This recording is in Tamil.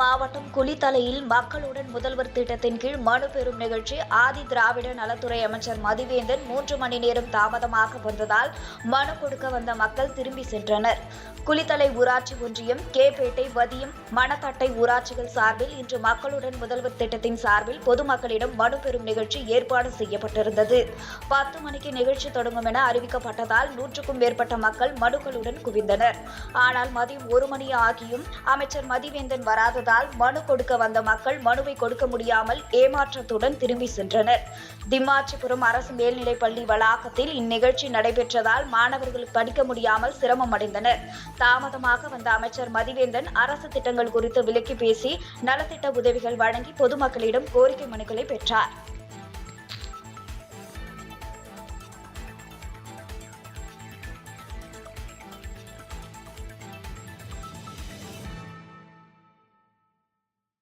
மாவட்டம் குளித்தலையில் மக்களுடன் முதல்வர் திட்டத்தின் கீழ் மனு பெறும் நிகழ்ச்சி ஆதி திராவிட நலத்துறை அமைச்சர் மதிவேந்தன் மூன்று மணி நேரம் தாமதமாக வந்ததால் மனு கொடுக்க வந்த மக்கள் திரும்பி சென்றனர். குளித்தலை ஊராட்சி ஒன்றியம் கேபேட்டை வதியம் மணத்தட்டை ஊராட்சிகள் சார்பில் இன்று மக்களுடன் முதல்வர் திட்டத்தின் சார்பில் பொதுமக்களிடம் மனு பெறும் நிகழ்ச்சி ஏற்பாடு செய்யப்பட்டிருந்தது. பத்து மணிக்கு நிகழ்ச்சி தொடங்கும் என அறிவிக்கப்பட்டதால் நூற்றுக்கும் மேற்பட்ட மக்கள் மனுக்களுடன் குவிந்தனர். ஆனால் மதியம் ஒரு மணி ஆகியும் அமைச்சர் மதிவேந்தன் வராததால் மனு கொடுக்க வந்த மக்கள் மனுவை கொடுக்க முடியாமல் ஏமாற்றத்துடன் திரும்பி சென்றனர். திம்மாச்சிபுரம் அரசு மேல்நிலைப் பள்ளி வளாகத்தில் இந்நிகழ்ச்சி நடைபெற்றதால் மாணவர்கள் படிக்க முடியாமல் சிரமம் அடைந்தனர். தாமதமாக வந்த அமைச்சர் மதிவேந்தன் அரசு திட்டங்கள் குறித்து விலக்கி பேசி நலத்திட்ட உதவிகள் வழங்கி பொதுமக்களிடம் கோரிக்கை மனுக்களை பெற்றார்.